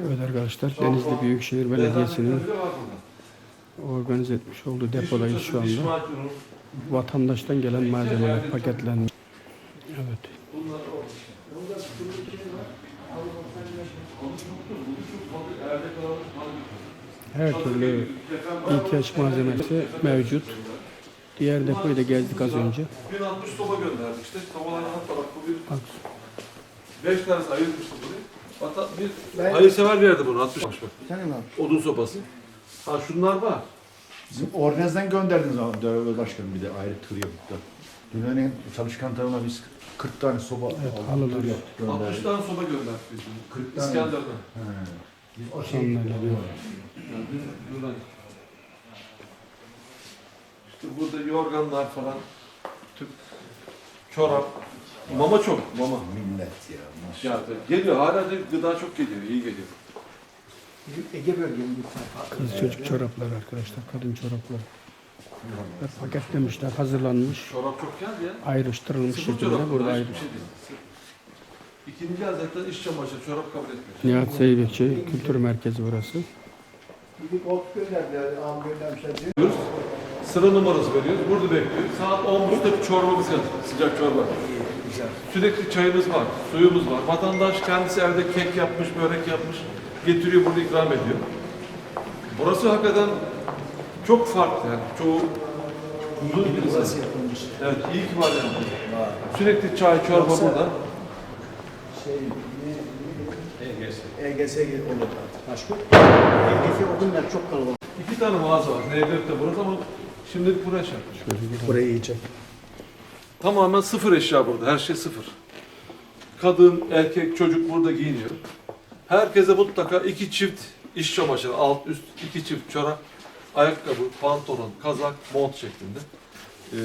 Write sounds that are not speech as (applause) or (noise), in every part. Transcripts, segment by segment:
Evet arkadaşlar Denizli Büyükşehir Belediyesi'nin organize etmiş olduğu depodayız şu anda. Vatandaştan gelen malzemeler paketlenmiş. Evet. Her türlü ihtiyaç malzemesi mevcut. Diğer depoyu da gezdik az önce. 1060 soba gönderdik işte. Sobaların alt tarafı bir Bak, 5 tanesi ayırmıştı burayı. Hatta bir hayırsever verdi bunu 60 bak. Senin abi. Odun sopası. Ha şunlar var. Bizim organizden gönderdiniz ama Dövbe Başkanım bir de ayrı tır yapıp da. Dünyanın çalışkan tarafına biz 40 tane soba Evet, aldık, halılar. tır yaptık 60 gönderdik. tane soba gönderdik biz. 40 tane. İskender'den. He. Biz o geliyor. Yani buradan. İşte burada yorganlar falan. Tüp, çorap. Mama çok. Mama. millet ya. maşallah. Ya geliyor hala da gıda çok geliyor. iyi geliyor. Ege bölgenin bir kız çocuk çorapları arkadaşlar. Kadın çorapları. Ve paketlemişler, hazırlanmış. Çorap çok geldi ya. Ayrıştırılmış Sıfır şekilde çorap. burada Burada ayrı. şey değil. İkinci zaten iş çamaşırı, çorap kabul etmiyor. Nihat Zeybekçi Kültür Merkezi burası. Bir koltuk gönderdiler, ağam göndermişler diyor. Diyoruz. Sıra numarası veriyoruz. Burada bekliyoruz. Saat 10.30'da bir çorbamız geldi. Sıcak çorba. Sürekli çayımız var, suyumuz var. Vatandaş kendisi evde kek yapmış, börek yapmış. Getiriyor burada ikram ediyor. Burası hakikaten çok farklı yani. Çoğu uzun bir Burası yapılmış. Evet, iyi ki var yani. Var. Sürekli çay, çorba Yoksa- burada. Şey, ne? EGS. EGS olur artık. Başka? EGS o günler çok kalabalık. İki tane mağaza var. Nevret'te burası ama şimdi buraya şey yapmış. Şöyle bir Burayı yiyecek. Tamamen sıfır eşya burada. Her şey sıfır. Kadın, erkek, çocuk burada giyiniyor. Herkese mutlaka iki çift iş çamaşırı, alt üst iki çift çorap, ayakkabı, pantolon, kazak, mont şeklinde. Ee,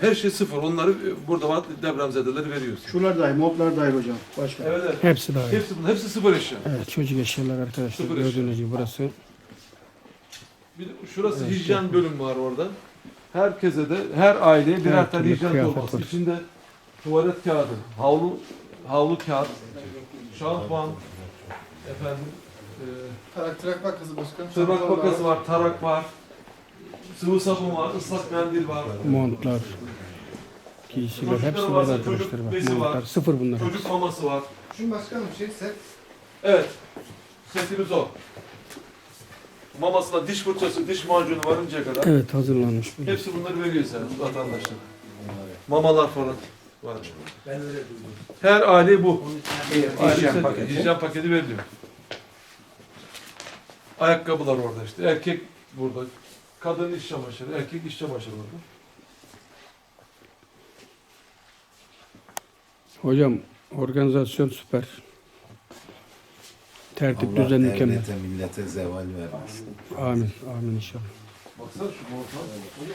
her şey sıfır. Onları e, burada var depremzedeleri veriyorsun. Şular dahil, modlar dahil hocam. Başka. Evet, evet. Hepsi dahil. Hepsi, hepsi sıfır eşya. Evet çocuk eşyalar arkadaşlar. Sıfır Gördüğünüz gibi burası. Bir de şurası Evet, hijyen bölüm var orada. Herkese de, her aileye birer Her tane hijyen torbası. İçinde tuvalet kağıdı, havlu, havlu kağıt, şampuan, efendim, e, Tarak tırnak makası var, tarak var, sıvı sabun var, ıslak mendil var. Montlar, giysiler hepsi var arkadaşlar. var. montlar sıfır bunlar. Çocuk maması var. Şu başkanım şey set. Evet, setimiz o. Mamasına diş fırçası, diş macunu varıncaya kadar. Evet hazırlanmış. bu. Hepsi bunları veriyor sen vatandaşlara. Mamalar falan var. Ben öyle duydum. Her aile bu. Hijyen paketi. hijyen paketi veriliyor. Ayakkabılar orada işte. Erkek burada. Kadın iş çamaşırı, erkek iş çamaşırı burada. Hocam organizasyon süper. Tertip Allah düzen mükemmel. devlete millete zeval vermesin. Amin. Amin inşallah. Baksana şu montan.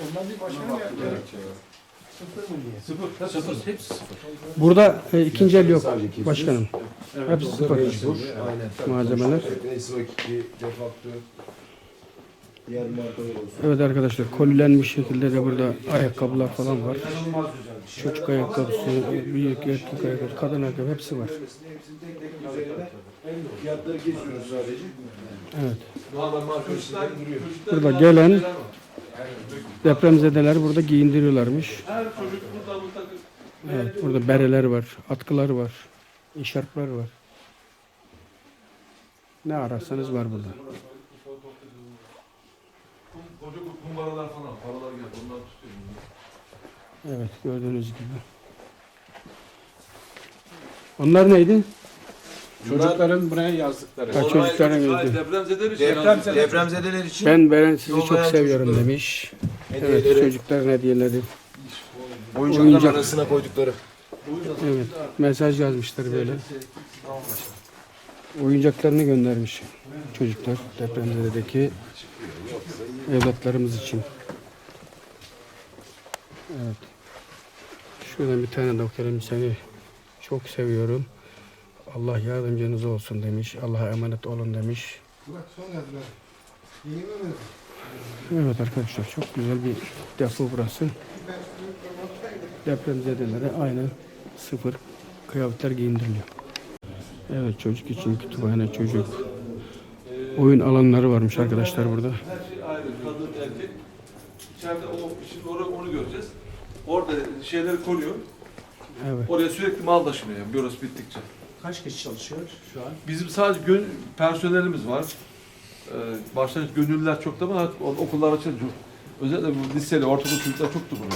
Ondan bir başkan ya. Sıfır mı diye? Sıfır. Sıfır. Hepsi sıfır. Burada e, ikinci el yok başkanım. Evet. Hepsi sıfır malzemeler. Neyse o iki defaktör. Evet arkadaşlar kolilenmiş şekilde de burada ayakkabılar falan var. Çocuk ayakkabısı, büyük erkek ayakkabısı, kadın ayakkabı hepsi var. Evet. Burada gelen depremzedeler burada giyindiriyorlarmış. Evet burada bereler var, atkılar var, eşarplar var. Ne ararsanız var burada. Koca kumbaralar falan, paralar geldi. Onlar tutuyor. bunları. Evet gördüğünüz gibi. Onlar neydi? Çocukların buraya yazdıkları. Ha, çocukların gözü. Depremzedeler için Deprem-. Depremzedeler için Ben Beren sizi çok Yollayan seviyorum çocukları. demiş. Evet hediyeleri çocukların hediyeleri. oyuncakların oyuncak. arasına koydukları. Evet mesaj yazmışlar böyle. Oyuncaklarını göndermiş çocuklar depremzededeki evlatlarımız için. Evet. Şuradan bir tane okuyalım seni çok seviyorum. Allah yardımcınız olsun demiş. Allah'a emanet olun demiş. Evet arkadaşlar çok güzel bir depo burası. Depremzedelere aynen sıfır kıyafetler giyindiriliyor. Evet çocuk için kütüphane, çocuk. Oyun alanları varmış arkadaşlar burada. Her şey ayrı. Kadın, erkek. İçeride o, şimdi onu, onu göreceğiz. Orada şeyleri koruyor. Evet. Oraya sürekli mal taşınıyor yani bürosu bittikçe. Kaç kişi çalışıyor şu an? Bizim sadece gön personelimiz var. Ee, başlangıç gönüllüler çok da ama artık o- okullar açıldı. Özellikle bu liseli, ortaokul çocuklar çoktu burada.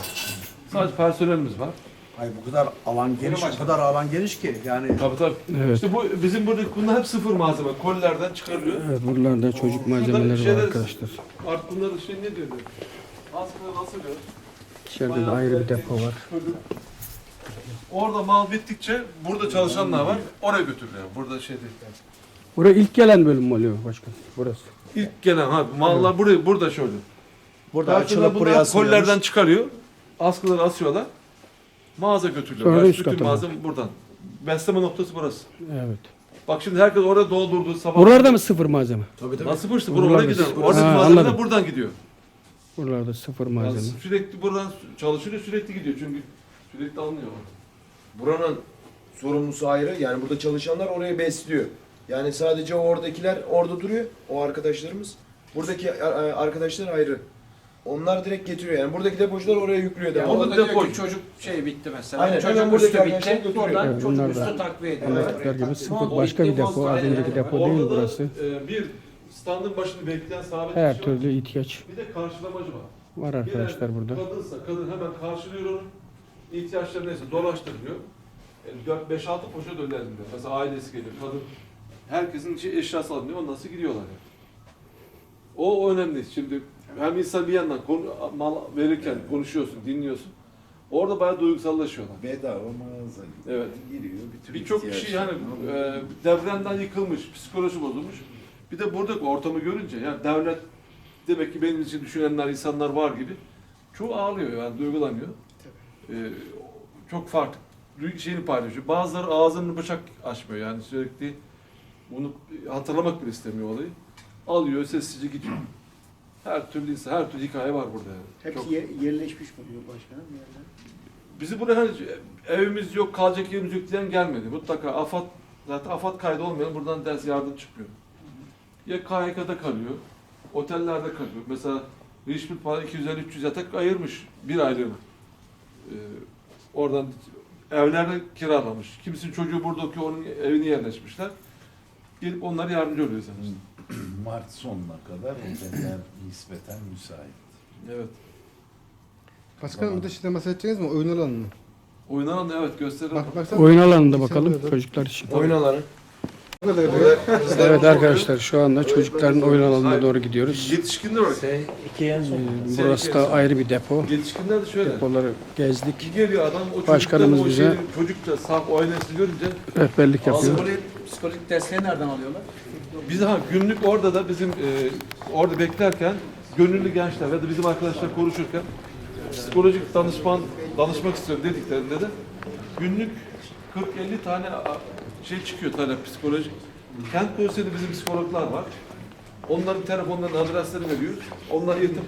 Sadece personelimiz var. Ay bu kadar alan geniş, bu kadar alan geniş ki yani Tabii tabii. Evet. İşte bu bizim buradaki bunlar hep sıfır malzeme. Kolilerden çıkarılıyor. Evet buralarda çocuk malzemeleri var şeyler- arkadaşlar. Artık bunları şey ne diyor? Aslında nasıl diyor? İçeride de ayrı bir depo var. Orada mal bittikçe burada çalışanlar var. Oraya götürülüyor. Burada şey değil. Buraya ilk gelen bölüm mü oluyor başkan? Burası. İlk gelen ha mallar buraya burada şöyle. burada açılıp buraya asılıyormuş. kolilerden çıkarıyor. Askıları asıyorlar. Mağaza götürülüyor. Sonra Yani üst bütün kata malzeme buradan. Besleme noktası burası. Evet. Bak şimdi herkes orada doldurdu sabah. Buralarda mı sıfır malzeme? Nasıl burası? Buralara Buralarda gider. sıfır. Oradaki Ha, malzemeler anladım. buradan gidiyor. Buralarda sıfır Yani malzeme. sürekli buradan çalışılıyor sürekli gidiyor çünkü sürekli alınıyor. Buranın sorumlusu ayrı. Yani burada çalışanlar orayı besliyor. Yani sadece oradakiler orada duruyor. O arkadaşlarımız. Buradaki a- a- arkadaşlar ayrı. Onlar direkt getiriyor. Yani buradaki depocular oraya yüklüyor. Yani orada depo- çocuk şey bitti mesela. Aynen, çocuk hemen üstü bitti. Oradan Evet, çocuk bunlar da üstü takviye ediyor. Anlattıkları gibi sıfır başka bir depo. Az önceki depo değil burası. e, bir standın başında bekleyen sabit Her kişi var. türlü ihtiyaç Bir de karşılamacı var. var arkadaşlar Gelen burada. Kadınsa kadın hemen karşılıyor onun ihtiyaçları neyse dolaştırıyor. E, 4-5-6 poşet önlerinde. Mesela ailesi geliyor, kadın. Herkesin şey, eşyası alınıyor, ondan sonra gidiyorlar yani. O önemli. Şimdi hem insan bir yandan konu, mal verirken konuşuyorsun, dinliyorsun. Orada bayağı duygusallaşıyorlar. Bedava mağaza gibi. Evet. Giriyor bütün Birçok kişi yani e, devrenden yıkılmış, psikoloji bozulmuş. Bir de buradaki ortamı görünce yani devlet demek ki benim için düşünenler, insanlar var gibi. Çoğu ağlıyor yani duygulanıyor. E, çok farklı şeyini paylaşıyor. Bazıları ağzını bıçak açmıyor yani sürekli bunu hatırlamak bile istemiyor olayı. Alıyor, sessizce gidiyor. (clears throat) Her türlü insan, her türlü hikaye var burada yani. Hepsi Çok- yer- yerleşmiş mi diyor başkanım yerler? Bizi buraya hani evimiz yok, kalacak yerimiz yok diyen gelmedi. Mutlaka AFAD, zaten AFAD kaydı olmayan buradan ders yardım çıkmıyor. Ya KHK'da kalıyor, otellerde kalıyor. Mesela Richmond falan 250-300 yatak ayırmış bir aylığını. Ee, oradan evlerde kiralamış. Kimisinin çocuğu burada okuyor, onun evine yerleşmişler. Gelip onlara yardımcı oluyor zaten. (clears throat) Mart sonuna kadar oteller nispeten müsait. Evet. Başkanım bir de şeyden bahsedeceğiz mi? Oyun alanı mı? Oynanan da evet gösterelim. Bak baksana. Oyun alanında bakalım çocuklar için. Oyun alanı. Evet arkadaşlar şu anda çocukların oyun alanına doğru gidiyoruz. Yetişkinler var. Ee, Burası da ayrı bir depo. Yetişkinler de şöyle. Depoları gezdik. Geliyor adam o Başkanımız bize- şeyi, çocuk da saf oynasını görünce Rehberlik yapıyor. Psikolojik, psikolojik desteği nereden alıyorlar? biz ha günlük orada da bizim e, orada beklerken gönüllü gençler ya da bizim arkadaşlar konuşurken psikolojik danışman danışmak istiyorum dediklerinde de günlük 40-50 tane şey çıkıyor talep psikolojik. Kent konseyi bizim psikologlar var. Onların telefonlarını adreslerini veriyoruz. Onlar irtip,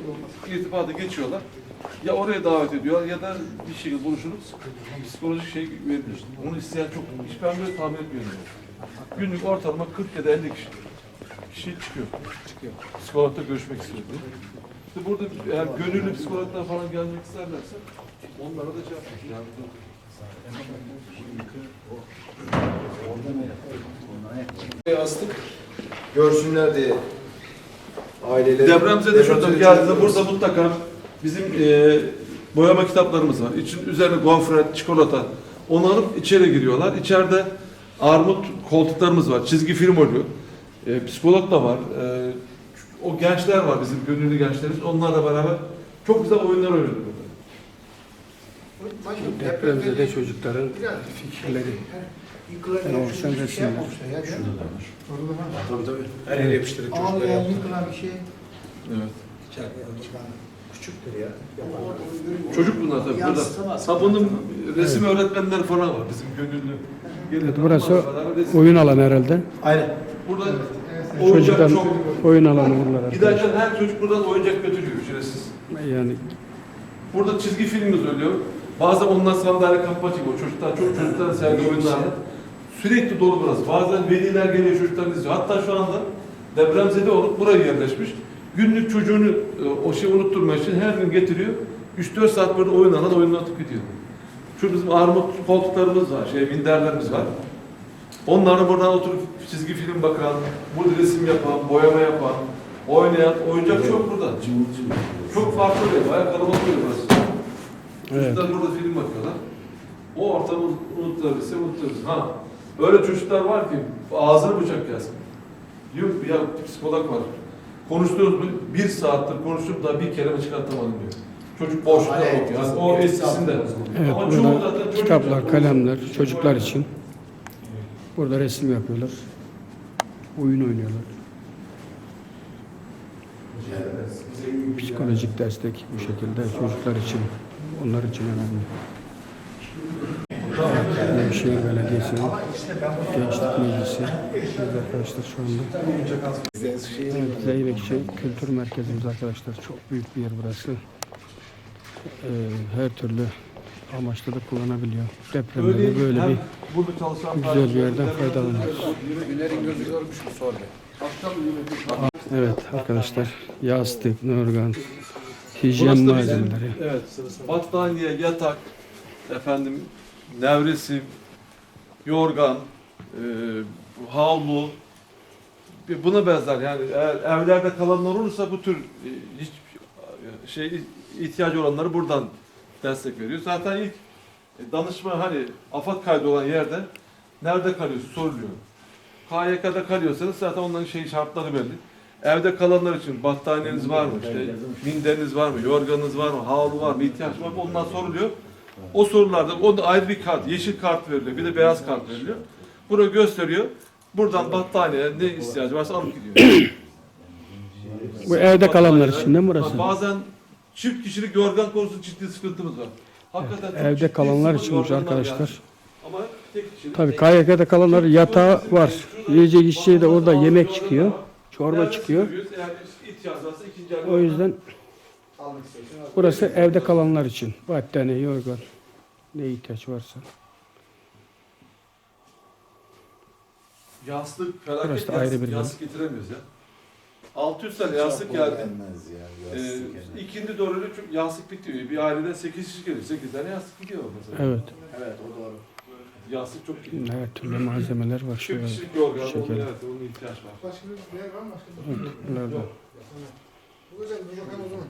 irtibata geçiyorlar. Ya oraya davet ediyorlar ya da bir şekilde buluşup psikolojik şey veriliyor. Onu isteyen çok, hiç ben böyle tahmin etmiyorum. Günlük ortalama 40 ya da 50 kişi kişi çıkıyor. Çıkıyor. Psikologla görüşmek istiyor diye. İşte burada eğer gönüllü psikologlar falan gelmek isterlerse onlara da yapmak yani. Astık. Görsünler diye. Aileleri. Depremzede Depremzede geldiğinde burada mutlaka bizim e, boyama kitaplarımız var. İçin üzerine gofret, çikolata. Onu alıp içeri giriyorlar. İçeride armut koltuklarımız var. Çizgi film oluyor. E, psikolog da var. E, o gençler var bizim gönüllü gençlerimiz. Onlarla beraber çok güzel oyunlar oynuyorlar. Burada. Depremde de çocukların fikirleri. Yani oluşan resimler. Orada var. Her yere yapıştırdık çocukları Ağlayan, yaptık. yıkılan bir şey. Evet. Küçüktür ya. Çocuk bunlar tabii. Burada. Yansıtamaz. Ha bunun resim öğretmenleri falan var bizim gönüllü. Evet, burası oyun alanı herhalde. Aynen. Burada oyuncak Çocuklar çok. oyun alanı buralar arkadaşlar. Giderken her çocuk buradan oyuncak götürüyor ücretsiz. Yani Burada çizgi filmimiz oluyor. Bazen onlar sandalye kapma çıkıyor. Çocuklar çok çocukların sevdiği oyunlar. Sürekli dolu burası. Bazen veliler geliyor çocuklarını izliyor. Hatta şu anda depremzede olup buraya yerleşmiş. Günlük çocuğunu e, o şeyi unutturmak için her gün getiriyor. 3-4 saat burada oyun alan oyunlatıp gidiyor. Şu bizim armut koltuklarımız var, şey minderlerimiz var. Onları buradan oturup çizgi film bakan, burada resim yapan, boyama yapan, oynayan, oyuncak çok burada. Çok farklı oluyor, bayağı kalabalık oluyor burası. Evet. Çocuklar burada film bakıyorlar. O ortamı unutturabilirse unutturabilirsin. Ha, böyle çocuklar var ki ağzını bıçak gelsin. Diyor ya psikolog var. Konuştunuz mu? Bir saattir konuştum da bir kelime çıkartamadım diyor. Çocuk boşluğa bakıyor. Yani o eskisinde. Evet, Ama çoğu burada zaten çocuk kitaplar, çocuk. kalemler çocuklar için. Burada resim yapıyorlar. Oyun oynuyorlar. Psikolojik destek bu şekilde çocuklar için, onlar için önemli. Nevşehir Belediyesi'nin Gençlik Meclisi. Biz arkadaşlar şu anda. Evet, Zeybekçi Kültür Merkezimiz arkadaşlar. Çok büyük bir yer burası. Ee, her türlü amaçla da kullanabiliyor. Depremde de böyle bir güzel bir yerden faydalanıyoruz. Evet arkadaşlar yastık, yorgan, hijyen Burası da bizim, malzemeleri. evet, battaniye, yatak, efendim, nevresim, yorgan, e, havlu, bir buna benzer yani eğer evlerde kalanlar olursa bu tür e, hiç e, şey ihtiyacı olanları buradan destek veriyor. Zaten ilk e, danışma hani afat kaydı olan yerde nerede kalıyorsun soruluyor. KYK'da kalıyorsanız zaten onların şey şartları belli. Evde kalanlar için battaniyeniz var mı? İşte minderiniz var mı? Yorganınız var mı? Havlu var mı? ihtiyaç var mı? Onlar soruluyor. O sorularda o da ayrı bir kart, yeşil kart veriliyor. Bir de beyaz kart veriliyor. Bunu gösteriyor. Buradan battaniye ne ihtiyacı varsa alıp gidiyor. Bu evde kalanlar için değil mi burası? Bazen çift kişilik yorgan konusunda ciddi sıkıntımız var. Hakikaten çok Evde kalanlar yorganlar arkadaşlar. yani. Ama tek kişilik. Tabii KYK'da kalanlar yatağı var. Yiyecek içeceği de orada yemek çıkıyor. Çorba çıkıyor. O yüzden burası evde kalanlar için. Battaniye, yorgan ne ihtiyaç varsa. Yastık felaket Burası da yastık, ayrı bir bölüm. yastık getiremiyoruz ya. 600 tane yastık geldi. Gelmez ya. Ee, yastık yani. ikindi doğru yastık bitiyor. Bir ailede 8 kişi geliyor. 8 tane yastık gidiyor mesela. Evet. Evet o doğru. Yastık çok gidiyor. Her türlü malzemeler var şöyle. kişilik yorgan, şeker. onun, evet, onun ihtiyaç var. Başka bir yer var mı? Başka bir Evet, bunlar da. Yok. Bu hocam dur bakalım o zaman.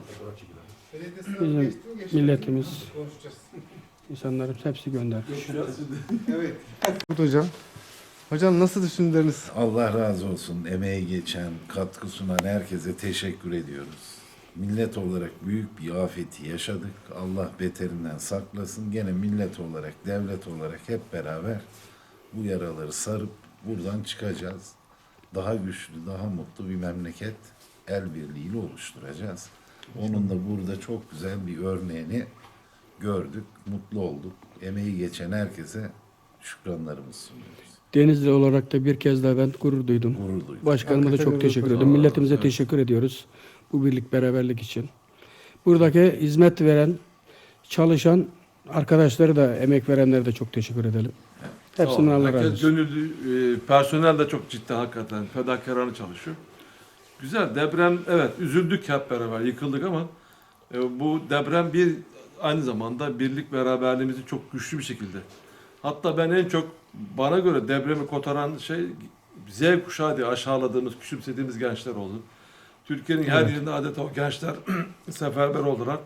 Belediye sınavı Bizim milletimiz, insanların hepsi göndermiş. Evet. Evet hocam. Hocam nasıl düşünceleriniz? Allah razı olsun. Emeği geçen, katkı sunan herkese teşekkür ediyoruz. Millet olarak büyük bir afeti yaşadık. Allah beterinden saklasın. Gene millet olarak, devlet olarak hep beraber bu yaraları sarıp buradan çıkacağız. Daha güçlü, daha mutlu bir memleket el birliğiyle oluşturacağız. Onun da burada çok güzel bir örneğini gördük, mutlu olduk. Emeği geçen herkese şükranlarımızı sunuyoruz. Denizli olarak da bir kez daha ben gurur duydum. Gurur duyduk. Başkanıma da çok teşekkür ederim. Milletimize teşekkür ediyoruz. Bu birlik beraberlik için. Buradaki hizmet veren, çalışan arkadaşları da, emek verenlere de çok teşekkür edelim. Hepsinden. Allah razı Herkes olsun. gönüllü, e, personel de çok ciddi hakikaten. Fedakarane çalışıyor. Güzel. Deprem, evet üzüldük hep beraber, yıkıldık ama e, bu deprem bir aynı zamanda birlik beraberliğimizi çok güçlü bir şekilde. Hatta ben en çok bana göre depremi kotaran şey Z kuşağı diye aşağıladığımız, küçümsediğimiz gençler oldu. Türkiye'nin her Evet. yerinde adeta o gençler (clears throat) seferber oldular.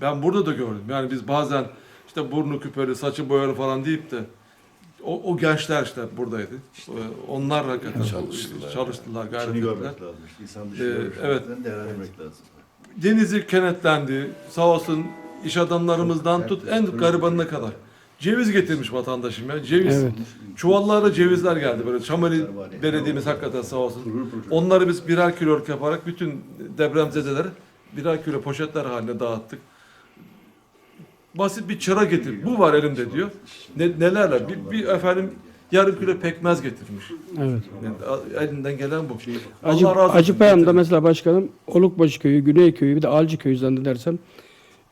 Ben burada da gördüm. Yani biz bazen işte burnu küpeli, saçı boyalı falan deyip de o, o gençler işte buradaydı. Ee, Onlar hakikaten Çalıştılar. çalıştılar, gayret İçini ettiler. görmek lazım. işte, İnsan Ee, evet. değerlendirmek lazım. Denizi kenetlendi. Sağ olsun iş adamlarımızdan tut en garibanına kadar. Ceviz getirmiş vatandaşım ya. Ceviz. Evet. Çuvallarla cevizler geldi böyle. Çamali belediyemiz hakikaten sağ olsun. Onları biz birer kiloluk yaparak bütün depremzedelere birer kilo poşetler haline dağıttık. Basit bir çıra getir. Bu var elimde diyor. Ne, nelerle? Bir, bir efendim yarım kilo pekmez getirmiş. Evet. Yani elinden gelen bu. Acı, Allah razı olsun. Acıpayam'da mesela başkanım Olukbaşı köyü, Güney köyü bir de Alcı köyü zannedersem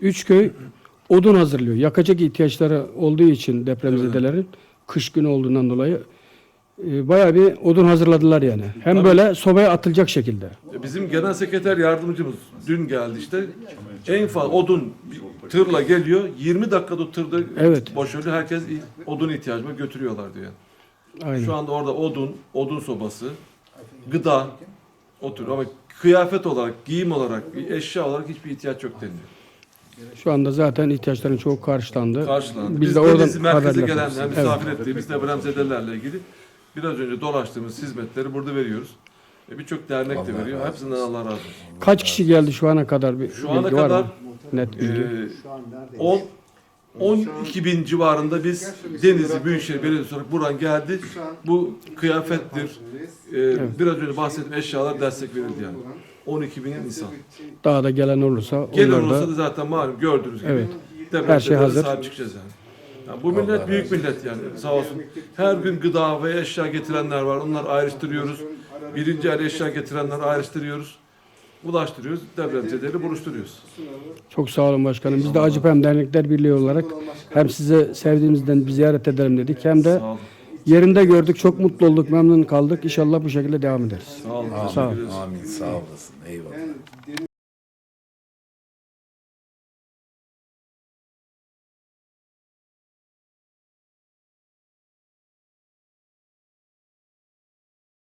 üç köy odun hazırlıyor. Yakacak ihtiyaçları olduğu için depremzedelerin kış günü olduğundan dolayı e, bayağı bir odun hazırladılar yani. Hem böyle sobaya atılacak şekilde. Bizim genel sekreter yardımcımız dün geldi işte. En fazla odun bir tırla geliyor. 20 dakikada o tırda Evet. boşalıyor. Herkes odun ihtiyacı var götürüyorlar diyor. Aynen. Şu anda orada odun, odun sobası, gıda, o tür ama kıyafet olarak, giyim olarak, eşya olarak hiçbir ihtiyaç yok deniyor. Şu anda zaten ihtiyaçların çoğu karşılandı. Karşılandı. Biz, Biz, de de oradan merkeze gelen, hem Evet. misafir ettiğimiz depremzedelerle ilgili biraz önce dolaştığımız hizmetleri burada veriyoruz. E, Birçok dernek de Allah veriyor. razı Hepsinden Allah razı olsun. Kaç kişi geldi şu ana kadar bir Şu ana bilgi var kadar mı? Net bilgi. e, 10 12 bin civarında biz Denizli Büyükşehir Belediyesi olarak buradan geldi. Bu kıyafettir. E, Biraz önce bahsettiğim eşyalar destek verildi yani. 12 bin insan. Daha da gelen olursa Gelen onlar olursa da da zaten malum gördüğünüz gibi Evet. Her şey hazır. sahip çıkacağız yani. Yani bu millet büyük millet yani sağ olsun. Her gün gıda ve eşya getirenler var. Onları ayrıştırıyoruz. Birinci el eşya getirenleri ayrıştırıyoruz. Ulaştırıyoruz. Depremzedeleri buluşturuyoruz. çok sağ olun başkanım. Biz de Acıpem Dernekler Birliği olarak hem size sevdiğimizden bir ziyaret edelim dedik hem de Sağ olun. Yerinde gördük. Çok mutlu olduk, memnun kaldık. İnşallah bu şekilde devam ederiz. Sağ olun. Sağ ol. Teşekkür ederiz. Amin sağ olasın. Eyvallah.